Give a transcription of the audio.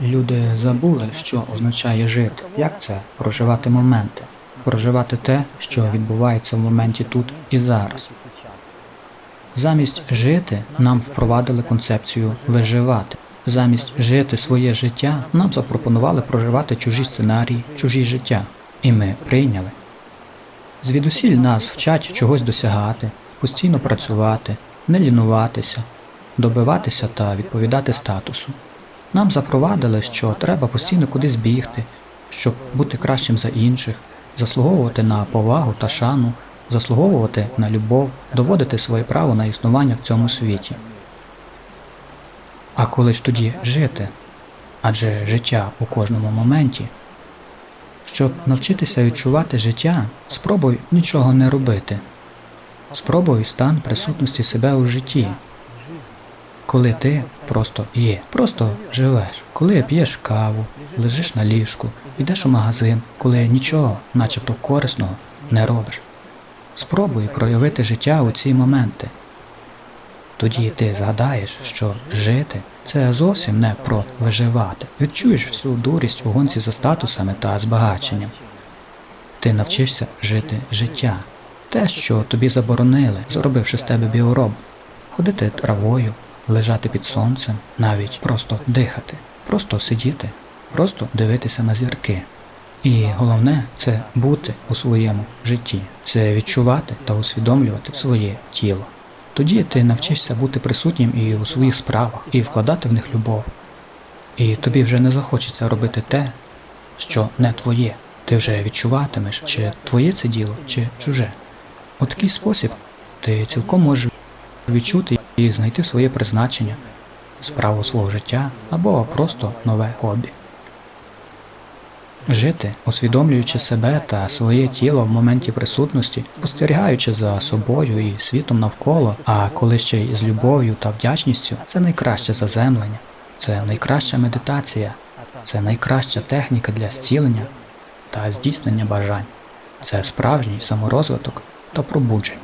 Люди забули, що означає жити. Як це проживати моменти, проживати те, що відбувається в моменті тут і зараз. Замість жити нам впровадили концепцію виживати. Замість жити своє життя нам запропонували проживати чужі сценарії, чужі життя. І ми прийняли. Звідусіль нас вчать чогось досягати, постійно працювати, не лінуватися, добиватися та відповідати статусу. Нам запровадили, що треба постійно кудись бігти, щоб бути кращим за інших, заслуговувати на повагу та шану, заслуговувати на любов, доводити своє право на існування в цьому світі. А коли ж тоді жити? Адже життя у кожному моменті. Щоб навчитися відчувати життя, спробуй нічого не робити. Спробуй стан присутності себе у житті, коли ти просто є, просто живеш, коли п'єш каву, лежиш на ліжку, йдеш у магазин, коли нічого, начебто корисного, не робиш. Спробуй проявити життя у ці моменти. Тоді ти згадаєш, що жити це зовсім не про виживати. Відчуєш всю дурість у гонці за статусами та збагаченням. Ти навчишся жити життя, те, що тобі заборонили, зробивши з тебе біороб, ходити травою, лежати під сонцем, навіть просто дихати, просто сидіти, просто дивитися на зірки. І головне це бути у своєму житті, це відчувати та усвідомлювати своє тіло. Тоді ти навчишся бути присутнім і у своїх справах, і вкладати в них любов. І тобі вже не захочеться робити те, що не твоє. Ти вже відчуватимеш, чи твоє це діло, чи чуже. У такий спосіб ти цілком можеш відчути і знайти своє призначення, справу свого життя або просто нове хобі. Жити, усвідомлюючи себе та своє тіло в моменті присутності, спостерігаючи за собою і світом навколо, а коли ще й з любов'ю та вдячністю, це найкраще заземлення, це найкраща медитація, це найкраща техніка для зцілення та здійснення бажань, це справжній саморозвиток та пробудження.